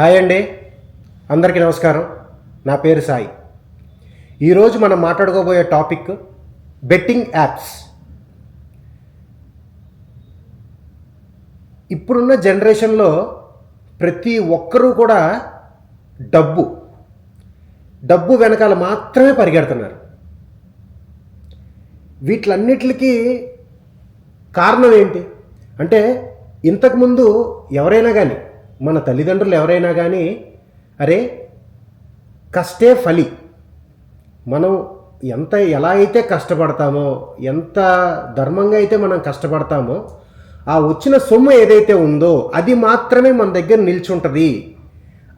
Hi అండి. అందరికీ నమస్కారం. నా పేరు సాయి. ఈరోజు మనం మాట్లాడుకోబోయే టాపిక్ బెట్టింగ్ యాప్స్. ఇప్పుడున్న జనరేషన్లో ప్రతి ఒక్కరూ కూడా డబ్బు డబ్బు వెనకాల మాత్రమే పరిగెడుతున్నారు. వీటిలన్నిటికీ కారణం ఏంటి? అంటే ఇంతకుముందు ఎవరైనా కానీ మన తల్లిదండ్రులు ఎవరైనా కానీ అరే కష్టే ఫలి. మనం ఎంత ఎలా అయితే కష్టపడతామో ఎంత ధర్మంగా అయితే మనం కష్టపడతామో ఆ వచ్చిన సొమ్ము ఏదైతే ఉందో అది మాత్రమే మన దగ్గర నిల్చుంటుంది.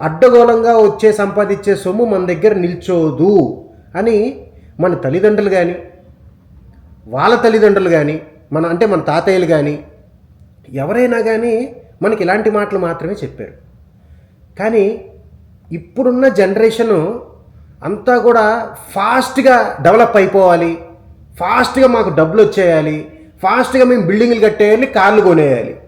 అడ్డగోళంగా వచ్చే సంపాదించే సొమ్ము మన దగ్గర నిల్చోదు అని మన తల్లిదండ్రులు కానీ వాళ్ళ తల్లిదండ్రులు కానీ మన అంటే మన తాతయ్యలు కానీ ఎవరైనా కానీ మనకి ఇలాంటి మాటలు మాత్రమే చెప్పారు. కానీ ఇప్పుడున్న జనరేషను అంతా కూడా ఫాస్ట్గా డెవలప్ అయిపోవాలి. ఫాస్ట్గా మాకు డబ్బులు వచ్చేయాలి. ఫాస్ట్గా మేము బిల్డింగ్లు కట్టేయాలి కార్లు కొనేయాలి.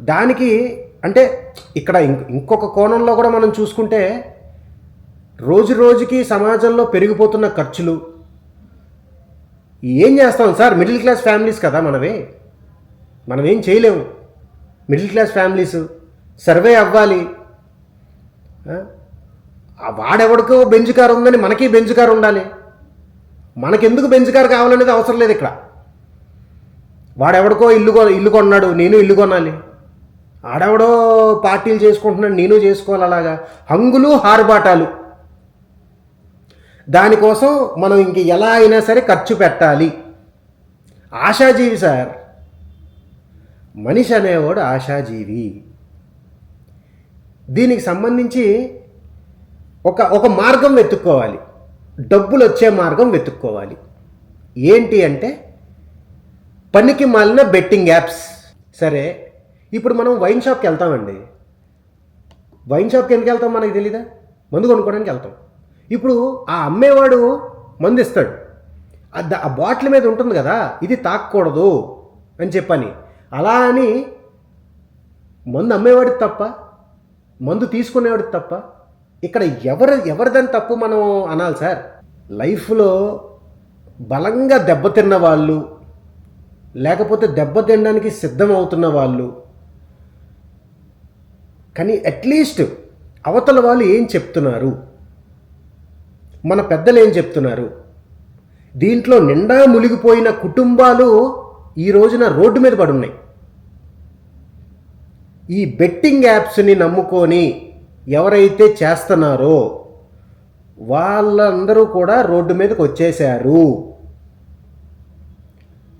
దానికి అంటే ఇక్కడ ఇంకొక కోణంలో కూడా మనం చూసుకుంటే రోజు రోజుకి సమాజంలో పెరిగిపోతున్న ఖర్చులు. ఏం చేస్తాం సార్? మిడిల్ క్లాస్ ఫ్యామిలీస్ కదా మనవి. మనం ఏం చేయలేము. మిడిల్ క్లాస్ ఫ్యామిలీస్ సర్వే అవ్వాలి. వాడెవడికో బెంచ్ కారు ఉందని మనకి బెంచ్ కారు ఉండాలి. మనకెందుకు బెంచ్ కారు కావాలనేది అవసరం లేదు ఇక్కడ. వాడెవడికో ఇల్లు కొ ఇల్లు కొన్నాడు నేను ఇల్లు కొనాలి. ఆడెవడో పార్టీలు చేసుకుంటున్నాడు నేను చేసుకోవాలి అలాగా. హంగులు హార్బాటాలు. దానికోసం మనం ఇంక ఎలా అయినా సరే ఖర్చు పెట్టాలి. ఆశాజీవి సార్ మనిషి అనేవాడు ఆశాజీవి. దీనికి సంబంధించి ఒక ఒక మార్గం వెతుక్కోవాలి. డబ్బులు వచ్చే మార్గం వెతుక్కోవాలి. ఏంటి అంటే పనికి మాలిన బెట్టింగ్ యాప్స్. సరే ఇప్పుడు మనం వైన్ షాప్కి వెళ్తామండి. వైన్ షాప్కి ఎందుకు వెళ్తాం మనకి తెలీదా? మందు కొనుక్కోవడానికి వెళ్తాం. ఇప్పుడు ఆ అమ్మేవాడు మందు ఇస్తాడు. ఆ ద- ఆ బాటిల్ మీద ఉంటుంది కదా ఇది తాకూడదు అని చెప్పని. అలా అని మందు అమ్మేవాడికి తప్ప మందు తీసుకునేవాడికి తప్ప ఇక్కడ ఎవరు ఎవరిదని తప్పు మనం అనాలి సార్? లైఫ్లో బలంగా దెబ్బతిన్న వాళ్ళు లేకపోతే దెబ్బతినడానికి సిద్ధమవుతున్న వాళ్ళు కానీ అట్లీస్ట్ అవతల వాళ్ళు ఏం చెప్తున్నారు? మన పెద్దలు ఏం చెప్తున్నారు? దీంట్లో నిండా మునిగిపోయిన కుటుంబాలు ఈ రోజున రోడ్డు మీద పడున్నాయి. ఈ బెట్టింగ్ యాప్స్ని నమ్ముకొని ఎవరైతే చేస్తున్నారో వాళ్ళందరూ కూడా రోడ్డు మీదకి వచ్చేసారు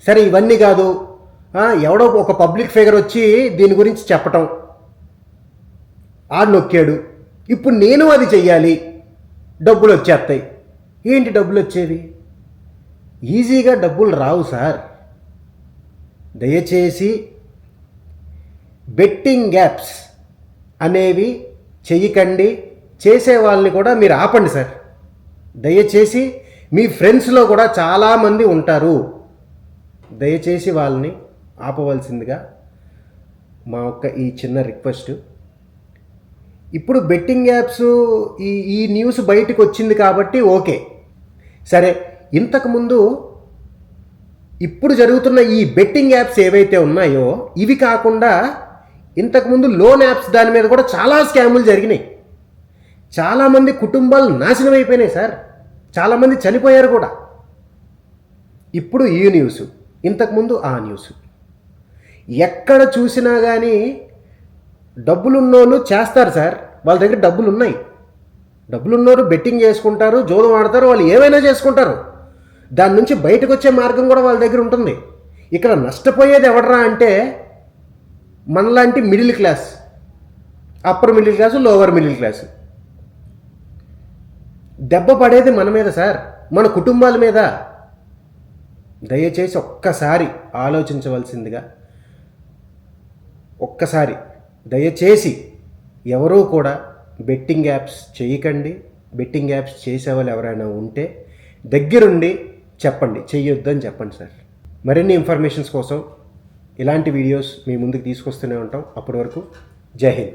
సరే ఇవన్నీ కాదు. ఎవడో ఒక పబ్లిక్ ఫిగర్ వచ్చి దీని గురించి చెప్పటం. ఆడు నొక్కాడు ఇప్పుడు నేను అది చెయ్యాలి. డబ్బులు వచ్చేస్తాయి. ఏంటి డబ్బులు వచ్చేవి ఈజీగా డబ్బులు రావు సార్. దయచేసి బెట్టింగ్ యాప్స్ అనేవి చేయకండి చేసే వాళ్ళని కూడా మీరు ఆపండి సార్. దయచేసి మీ ఫ్రెండ్స్లో కూడా చాలామంది ఉంటారు. దయచేసి వాళ్ళని ఆపవలసిందిగా మా యొక్క ఈ చిన్న రిక్వెస్ట్. ఇప్పుడు బెట్టింగ్ యాప్స్ ఈ ఈ న్యూస్ బయటకు వచ్చింది కాబట్టి ఓకే. సరే ఇంతకుముందు ఇప్పుడు జరుగుతున్న ఈ బెట్టింగ్ యాప్స్ ఏవైతే ఉన్నాయో ఇవి కాకుండా ఇంతకుముందు లోన్ యాప్స్ దాని మీద కూడా చాలా స్కాములు జరిగినాయి. చాలామంది కుటుంబాలు నాశనం అయిపోయినాయి సార్. చాలామంది చనిపోయారు కూడా. ఇప్పుడు ఈ న్యూస్ ఇంతకుముందు ఆ న్యూస్. ఎక్కడ చూసినా కానీ డబ్బులున్నోళ్ళు చేస్తారు సార్. వాళ్ళ దగ్గర డబ్బులు ఉన్నాయి డబ్బులున్నోరు బెట్టింగ్ చేసుకుంటారు జోదం ఆడతారు వాళ్ళు ఏమైనా చేసుకుంటారు. దాని నుంచి బయటకు వచ్చే మార్గం కూడా వాళ్ళ దగ్గర ఉంటుంది. ఇక్కడ నష్టపోయేది ఎవడరా అంటే మనలాంటి middle class upper middle class lower middle class దెబ్బ పడేది మన మీద సార్ మన కుటుంబాల మీద. దయచేసి ఒక్కసారి ఆలోచించవలసిందిగా ఒక్కసారి దయచేసి ఎవరూ కూడా బెట్టింగ్ యాప్స్ చేయకండి. బెట్టింగ్ యాప్స్ చేసేవాళ్ళు ఎవరైనా ఉంటే దగ్గరుండి చెప్పండి. చెయ్యొద్దని చెప్పండి సార్. మరిన్ని ఇన్ఫర్మేషన్స్ కోసం ఇలాంటి వీడియోస్ మీ ముందుకు తీసుకొస్తూనే ఉంటాం. అప్పటి వరకు జై హింద్.